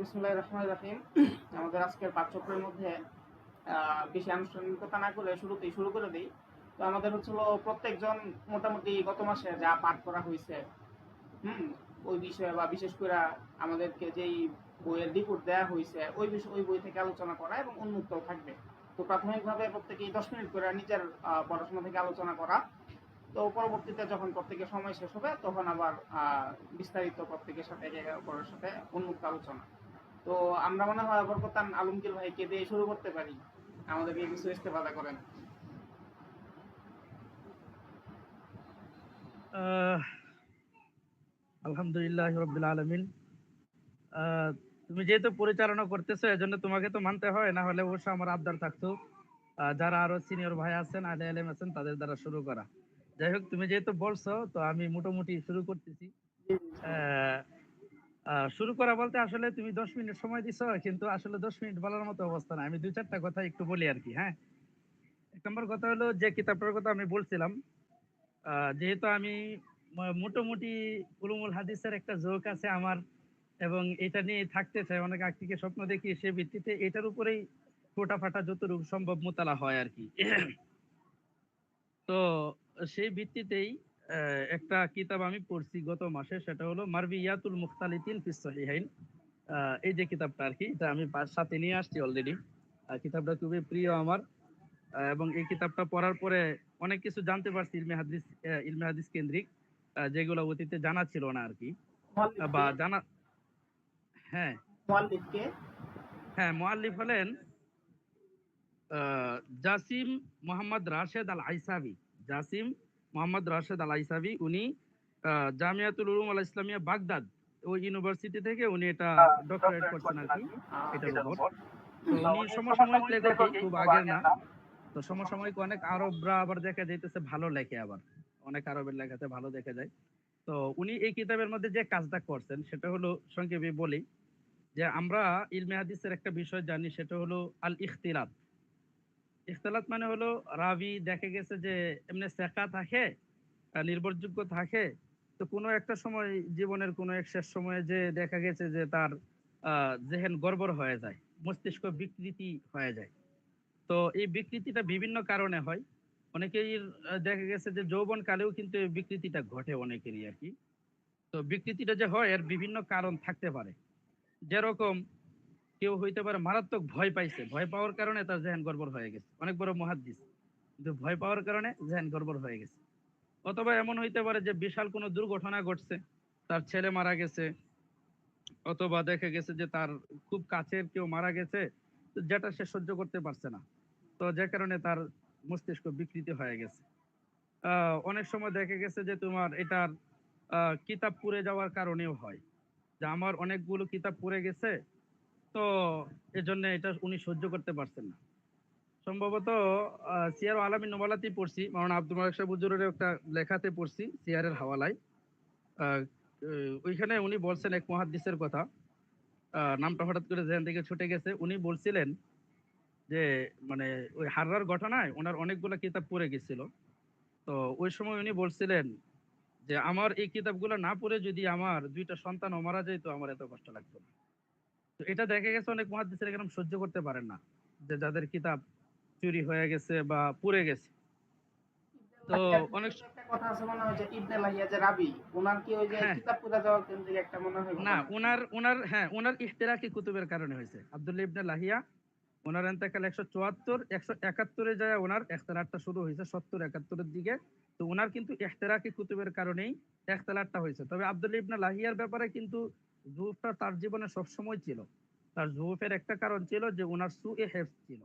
বিসমুল্লাহ রহমান রাহিম। আমাদের আজকের পাঠ্যক্রমের মধ্যে বেশি আনুষ্ঠানিকতা না করে শুরুতেই শুরু করে দিই। তো আমাদের হচ্ছিল প্রত্যেকজন মোটামুটি গত মাসে যা পাঠ করা হয়েছে, হুম, ওই বিষয়ে বা বিশেষ করে আমাদেরকে যেই বইয়ের রিপোর্ট দেওয়া হয়েছে, ওই বিষয়, ওই বই থেকে আলোচনা করা এবং উন্মুক্ত থাকবে। তো প্রাথমিকভাবে প্রত্যেকেই দশ মিনিট করে নিজের পড়াশোনা থেকে আলোচনা করা। তো পরবর্তীতে যখন প্রত্যেকের সময় শেষ হবে, তখন আবার বিস্তারিত প্রত্যেকের সাথে, একে অপরের সাথে উন্মুক্ত আলোচনা। তো আমরা মনে হয় বরকতান আলমগীর ভাইকে দিয়ে শুরু করতে পারি। আমাদেরকে কিছু ইস্তেফাদা করেন। আলহামদুলিল্লাহ রবিল আলমিন। তুমি যেহেতু পরিচালনা করতেছো এজন্য তোমাকে তো মানতে হয় না হলে অবশ্য আমার আবদার থাকতো। যারা আরও সিনিয়র ভাই আছেন আলে আলেম আছেন তাদের দ্বারা শুরু করা। যাই হোক তুমি যেহেতু বলছো তো আমি মোটামুটি শুরু করতেছি। শুরু করা বলতে আসলে তুমি দশ মিনিট সময় দিছো, কিন্তু আসলে দশ মিনিট বলার মতো অবস্থা না। আমি দুই চারটা কথা একটু বলি আর কি হ্যাঁ? এক নম্বর কথা হলো যে কিতাবটার কথা আমি বলছিলাম যেহেতু আমি মোটামুটি উলুমুল হাদিসের একটা ঝোঁক আছে আমার, এবং এটা নিয়ে থাকতে চাই অনেক আগ স্বপ্ন দেখি সে ভিত্তিতে, এটার উপরেই ফোটা ফাটা যতটুকু সম্ভব মোতালা হয় আর কি। তো সেই ভিত্তিতেই একটা কিতাব আমি পড়ছি গত মাসে সেটা হলো মারবিয়াতুল মুখতালিতিন ফিস সহিহাইন এই যে কিতাবটা আর কি এটা আমি সাথে নিয়ে আসছি অলরেডি কিতাবটা খুবই প্রিয় আমার। এবং এই কিতাবটা পড়ার পরে অনেক কিছু জানতে পারছি ইলমে হাদিস ইলমে হাদিস কেন্দ্রিক যেগুলো অতীতে জানা ছিল না আর কি। বা জানা হ্যাঁ। হ্যাঁ মোয়াল্লিফ হলেন আহ, জাসিম মোহাম্মদ রাশেদ আল আইসাবি জাসিম মোহাম্মদ রাশেদ আল আইসাবি উনি জামিয়াতুল উলুম আল ইসলামিয়া বাগদাদ ওই ইউনিভার্সিটি থেকে উনি এটা ডক্টরেট করছেন আর কি এটার উপর তো উনি সমসাময়িক লেখক খুব আগের না। তো সমসাময়িক অনেক আরবরা আবার দেখা যাইতেছে ভালো লেখে আবার। অনেক আরবের লেখাতে ভালো দেখা যায়। তো উনি এই কিতাবের মধ্যে যে কাজটা করছেন সেটা হলো সংক্ষেপে বলি যে আমরা ইলমে হাদিসের একটা বিষয় জানি সেটা হলো আল ইখতিলাত ইখতিলাত মানে হলো রাবি দেখে গেছে যে এমনি সেকা থাকে নির্ভরযোগ্য থাকে। তো কোনো একটা সময় জীবনের কোনো এক শেষ সময়ে যে দেখা গেছে যে তার জেহেন গড়বড় হয়ে যায়, মস্তিষ্ক বিকৃতি হয়ে যায়। তো এই বিকৃতিটা বিভিন্ন কারণে হয়। অনেকেই দেখা গেছে যে যৌবন কালেও কিন্তু এই বিকৃতিটা ঘটে অনেকেরই আর কি। তো বিকৃতিটা যে হয় এর বিভিন্ন কারণ থাকতে পারে। যেরকম কেউ হইতে পারে মারাত্মক ভয় পাইছে। ভয় পাওয়ার কারণে তার জেহান গড়বড় হয়ে গেছে। অনেক বড় মহাদ্দিস। কিন্তু ভয় পাওয়ার কারণে জেহান গড়বড় হয়ে গেছে। অথবা এমন হইতে পারে যে বিশাল কোনো দুর্ঘটনা ঘটছে, তার ছেলে মারা গেছে, অথবা দেখা গেছে যে তার খুব কাছের কেউ মারা গেছে যেটা সে সহ্য করতে পারছে না। তো যে কারণে তার মস্তিষ্ক বিকৃতি হয়ে গেছে। অনেক সময় দেখা গেছে যে তোমার এটার কিতাব পুড়ে যাওয়ার কারণেও হয়। যে আমার অনেকগুলো কিতাব পড়ে গেছে তো এজন্য এটা উনি সহ্য করতে পারছেন না। সম্ভবত সিয়ার আলামী নোমালাতেই পড়ছি। মাওলানা আব্দুল মালিক সাহেব হুজুরের একটা লেখাতে পড়ছি সিয়ারের হাওয়ালায়। ওইখানে উনি বলছেন এক মহাদ্দিসের কথা। নামটা হঠাৎ করে জেন থেকে ছুটে গেছে। উনি বলছিলেন যে মানে ওই হাররার ঘটনায় ওনার অনেকগুলো কিতাব পড়ে গেছিল। তো ওই সময় উনি বলছিলেন যে, আমার এই কিতাবগুলো না পড়ে যদি আমার দুইটা সন্তানও মারা যায় তো আমার এত কষ্ট লাগতো না। তো এটা দেখা গেছে অনেক মহাদ্দিসের এরকম সহ্য করতে পারেন না যে যাদের কিতাব চুরি হয়ে গেছে বা পুড়ে গেছে। তো অনেক- কথা আছে মনে হয় যে ইবনে লাহিয়া যে রাবি ওনার কি ওই যে হ্যাঁ। কিতাব পূজা যাওয়ার কেন্দ্রিক একটা মনে হয় না ওনার ওনার হ্যাঁ ওনার ইখতিরাকি কুতুবের কারণে হয়েছে। আব্দুল্লাহ ইবনে লাহিয়া ওনার এন্তেকাল একশো চুয়াত্তর একশো একাত্তরে যায় ওনার শুরু হয়েছে সত্তর একাত্তরের দিকে। তো ওনার কিন্তু ইখতিরাকি কুতুবের কারণেই এখতেলারটা হয়েছে। তবে আব্দুল ইবনে লাহিয়ার ব্যাপারে কিন্তু জুফটা তার জীবনে সবসময় ছিল। তার জুফের একটা কারণ ছিল যে ওনার সু এ হেফ ছিল।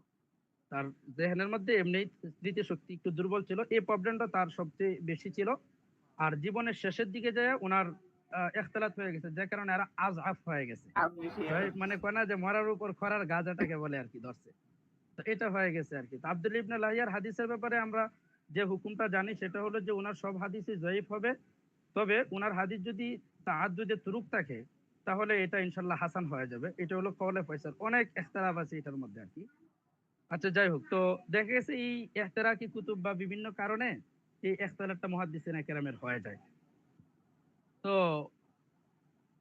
তার জেহেনের মধ্যে এমনি স্মৃতি শক্তি একটু দুর্বল ছিল। এই প্রবলেমটা তার সবচেয়ে বেশি ছিল। আর জীবনের শেষের দিকে যায় ওনার হয়ে গেছে, যে কারণে এরা আজ আফ হয়ে গেছে। মানে যে মরার উপর খরার গাজাটাকে বলে আর কি, ধরছে। তো এটা হয়ে গেছে আর কি। আব্দুল ইবনে লাহিয়ার হাদিসের ব্যাপারে আমরা যে হুকুমটা জানি, সেটা হলো যে ওনার সব হাদিসই জয়ীফ হবে। তবে ওনার হাদিস যদি তার যদি তুরুক থাকে তাহলে এটা ইনশাল্লাহ হাসান হয়ে যাবে। এটা হলো কওলে ফয়সাল। অনেক ইখতিলাফ আছে এটার মধ্যে আর কি আচ্ছা যাই হোক, তো দেখা গেছে এই ইখতিরাকি কুতুব বা বিভিন্ন কারণে এই ইখতিলাফটা মুহাদ্দিসিন কেরামের হয়ে যায়। তো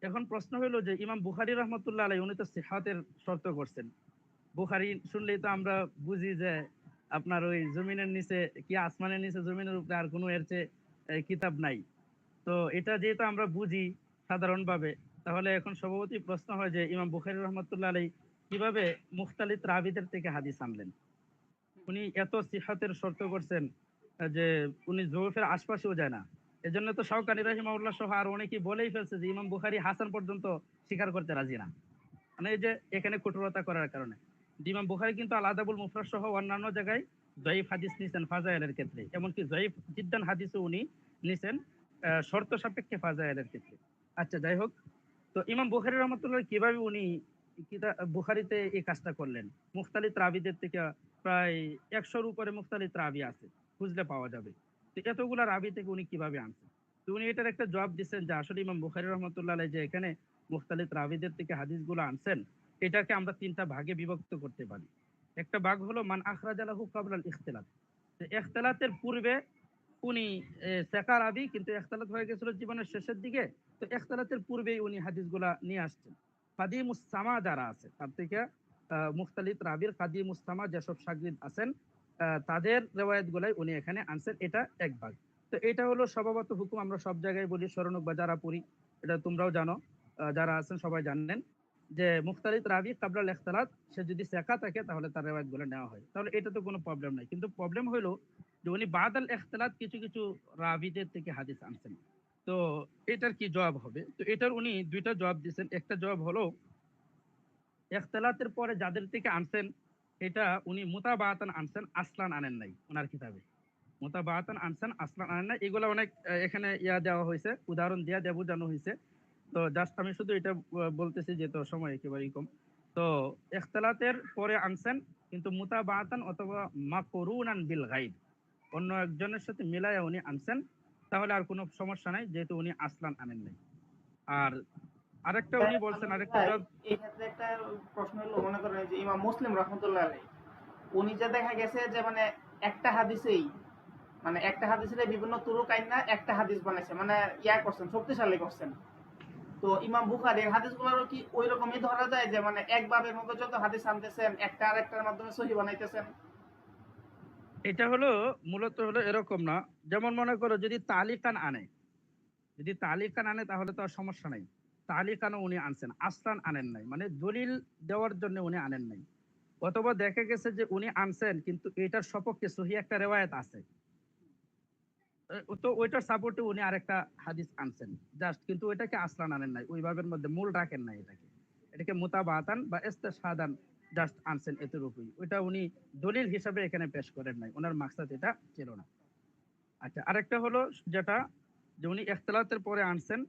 এখন প্রশ্ন হলো যে, ইমাম বুখারি রহমতুল্লাহ আলাই উনি তো সিহাতের শর্ত করছেন। বুখারি শুনলেই তো আমরা বুঝি যে, আপনার ওই জমিনের নিচে কি আসমানের নিচে জমিনের উপরে আর কোনো এর চেয়ে কিতাব নাই। তো এটা যেহেতু আমরা বুঝি সাধারণভাবে তাহলে এখন সভাপতি প্রশ্ন হয় যে ইমাম বুখারি রহমতুল্লাহ আলাই কীভাবে মুখতালিত রাবিদের থেকে হাদিস আনলেন? উনি এত সিহাতের শর্ত করছেন যে উনি জোফের আশপাশেও যায় না। এজন্য তো শাওকানি রহিমাউল্লাহ সহ আর অনেকেই বলেই ফেলছে যে ইমাম বুখারি হাসান পর্যন্ত স্বীকার করতে রাজি না। মানে এই যে এখানে কঠোরতা করার কারণে। ইমাম বুখারি কিন্তু আলাদাবুল মুফরাদ সহ অন্যান্য জায়গায় জয়ীফ হাদিস নিছেন ফাজাইলের ক্ষেত্রে, এমনকি জয়ীফ জিদ্দান হাদিসও উনি নিছেন শর্ত সাপেক্ষে ফাজাইলের ক্ষেত্রে। আচ্ছা যাই হোক তো ইমাম বুখারি রহমতুল্লাহ কীভাবে উনি বুখারিতে এই কাজটা করলেন? মুখতালিত রাবিদের থেকে প্রায় একশোর উপরে মুখতালিত রাবি আছে, খুঁজলে পাওয়া যাবে। তো এতগুলা রাবি থেকে উনি কীভাবে আনছেন? তো উনি এটার একটা জবাব দিচ্ছেন যে আসলে ইমাম বুখারি রহমতুল্লাহ যে এখানে মুখতালিত রাবিদের থেকে হাদিসগুলো আনছেন, এটাকে আমরা তিনটা ভাগে বিভক্ত করতে পারি। একটা ভাগ হলো মান আখরাজ আলাহু কাবলাল ইখতিলাত তো ইখতিলাতের পূর্বে উনি এ, সেকা রাবি কিন্তু ইখতিলাত হয়ে গেছিল জীবনের শেষের দিকে। তো ইখতিলাতের পূর্বেই উনি হাদিসগুলা নিয়ে আসছেন। কাদিমুস সামা যারা আছে তার থেকে আহ, মুখতালিত রাবির কাদিমুস সামা যেসব সাগরিদ আছেন তাদের রেওয়ায়ত গুলাই উনি এখানে আনছেন। এটা এক ভাগ। তো এটা হলো স্বভাবত হুকুম। আমরা সব জায়গায় বলি স্মরণক বা যারা পড়ি এটা তোমরাও জানো যারা আছেন সবাই জানেন যে মুখতালিত রাবি কাবলাল ইখতিলাত সে যদি সেকা থাকে তাহলে তার রেওয়ায়তগুলো নেওয়া হয়। তাহলে এটা তো কোনো প্রবলেম নাই। কিন্তু প্রবলেম হলো যে উনি বাদাল ইখতিলাত কিছু কিছু রাবিদের থেকে হাদিস আনছেন। তো এটার কি জবাব হবে? তো এটার উনি দুইটা জবাব দিয়েছেন। একটা জবাব হলো ইখতিলাতের পরে যাদের থেকে আনছেন, এটা উনি মুতাবাতান আনছেন, আসলান আনেন নাই ওনার কিতাবে মুতাবাতান আনছেন, আসলান আনেন নাই। এগুলো অনেক এখানে ইয়া দেওয়া হয়েছে, উদাহরণ দেওয়া দেয়া বোঝানো হয়েছে। তো জাস্ট আমি শুধু এটা বলতেছি যে তো সময় একেবারেই কম। তো ইখতিলাতের পরে আনছেন, কিন্তু মুতাবাতান অথবা মাকরুনান বিল গাইব অন্য একজনের সাথে মিলায়া উনি আনছেন তাহলে আর কোনো সমস্যা নাই যেহেতু উনি আসলান আনেন নাই। আর আরেকটা উনি বলছেন আরেকটা এই ক্ষেত্রে একটা প্রশ্ন হলো মনে করেন যে ইমাম মুসলিম রহমতুল্লাহ আলাই উনি যে দেখা গেছে যে মানে একটা হাদিসেই মানে একটা হাদিসের বিভিন্ন তুরুক আইনা একটা হাদিস বানাইছে মানে ইয়া করছেন শক্তিশালী করছেন। তো ইমাম বুখারীর হাদিসগুলোরও কি ওই রকমই ধরা যায় যে মানে এক বাবের মধ্যে যত হাদিস আনতেছেন একটা আরেকটার মাধ্যমে সহি বানাইতেছেন? এটা হলো মূলত হলো এরকম না। যেমন মনে করো যদি তালিকান আনে, যদি তালিকান আনে তাহলে তো আর সমস্যা নাই। তালিকানও উনি আনছেন আসলান আনেন নাই। মানে দলিল দেওয়ার জন্য উনি আনেন নাই। অথবা দেখা গেছে যে উনি আনছেন, কিন্তু এটার সপক্ষে সহি একটা রেওয়ায়ত আছে। তো ওইটার সাপোর্টে উনি আরেকটা হাদিস আনছেন। জাস্ট কিন্তু ওইটাকে আসলান আনেন নাই ওই ভাবের মধ্যে মূল রাখেন নাই এটাকে। এটাকে মুতাবাতান বা ইস্তেসাদান জাস্ট আনছেন এতটুকুই। ওইটা উনি দলিল হিসাবে এখানে পেশ করেন নাই। ওনার মাকসাদ এটা ছিল না। আচ্ছা আরেকটা হলো যেটা, যে উনি ইখতিলাতের পরে আনছেন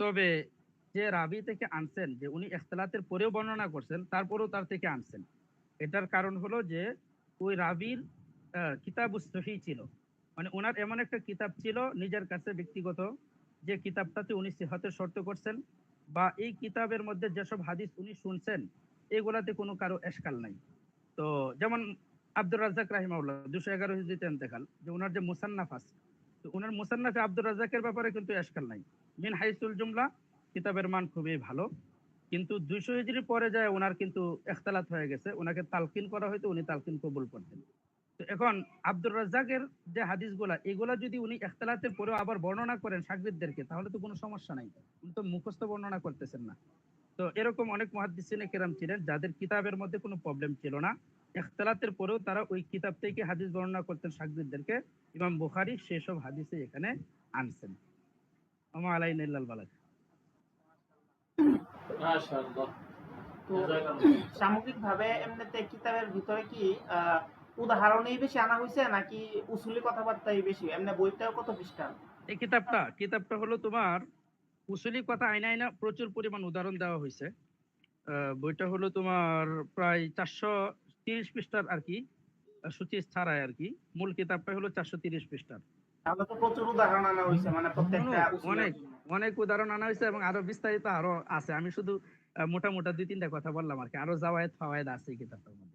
তবে যে রাবি থেকে আনছেন, যে উনি ইখতিলাতের পরেও বর্ণনা করছেন, তারপরেও তার থেকে আনছেন। এটার কারণ হলো যে ওই রাবির কিতাব সহি ছিল। মানে ওনার এমন একটা কিতাব ছিল নিজের কাছে ব্যক্তিগত, যে কিতাবটাতে উনি সিহতের শর্ত করছেন, বা এই কিতাবের মধ্যে যেসব হাদিস উনি শুনছেন এগুলাতে কোনো কারও এসকাল নাই। তো যেমন আব্দুর রাজ্জাক রাহিমাউল্লাহ দুশো এগারো হিজরিতে এন্তেকাল যে ওনার যে মুসান্নাফ আছে, তো ওনার মুসান্নাফে আব্দুর রাজ্জাকের ব্যাপারে কিন্তু এসকাল নাই। মিন হাইসুল জুমলা, কিতাবের মান খুবই ভালো, কিন্তু দুইশো হিজরি পরে যায় ওনার কিন্তু এখতালাত হয়ে গেছে ওনাকে তালকিন করা হয়তো উনি তালকিন কবুল করতেন। তো এখন আব্দুর রাজ্জাকের যে হাদিসগুলা, এগুলা যদি উনি এখতালাতের পরেও আবার বর্ণনা করেন সাগরিদদেরকে, তাহলে তো কোনো সমস্যা নাই। উনি তো মুখস্থ বর্ণনা করতেছেন না। তো এরকম অনেক মহাদিসিনে কেরাম ছিলেন যাদের কিতাবের মধ্যে কোনো প্রবলেম ছিল না। ইখতিলাতের পরেও তারা ওই কিতাব থেকে হাদিস বর্ণনা করতেন সাগরিদদেরকে ইমাম বুখারী সেসব হাদিসে এখানে আনছেন। আমা আলাইন ইল্লাল বালাগ সামগ্রিক ভাবে এমনিতে কিতাবের ভিতরে কি আহ, উদাহরণই বেশি আনা হয়েছে নাকি উসুলি কথাবার্তাই বেশি? এমনি বইটাও কত পৃষ্ঠা? এই কিতাবটা কিতাবটা হলো তোমার উসুলি কথা আইনা আইনা প্রচুর পরিমাণ উদাহরণ দেওয়া হয়েছে বইটা হলো তোমার প্রায় চারশো তিরিশ পৃষ্ঠার আর কি সূচি ছাড়ায় আর কি। মূল কিতাবটা হলো চারশো তিরিশ পৃষ্ঠার। মানে অনেক, অনেক। উদাহরণ আনা হয়েছে এবং আরও বিস্তারিত আরও আছে। আমি শুধু মোটা মোটা দুই তিনটা কথা বললাম আর কি। আরও জাওয়ায়েদ ফাওয়ায়েদ আছে কিতাবটার মধ্যে।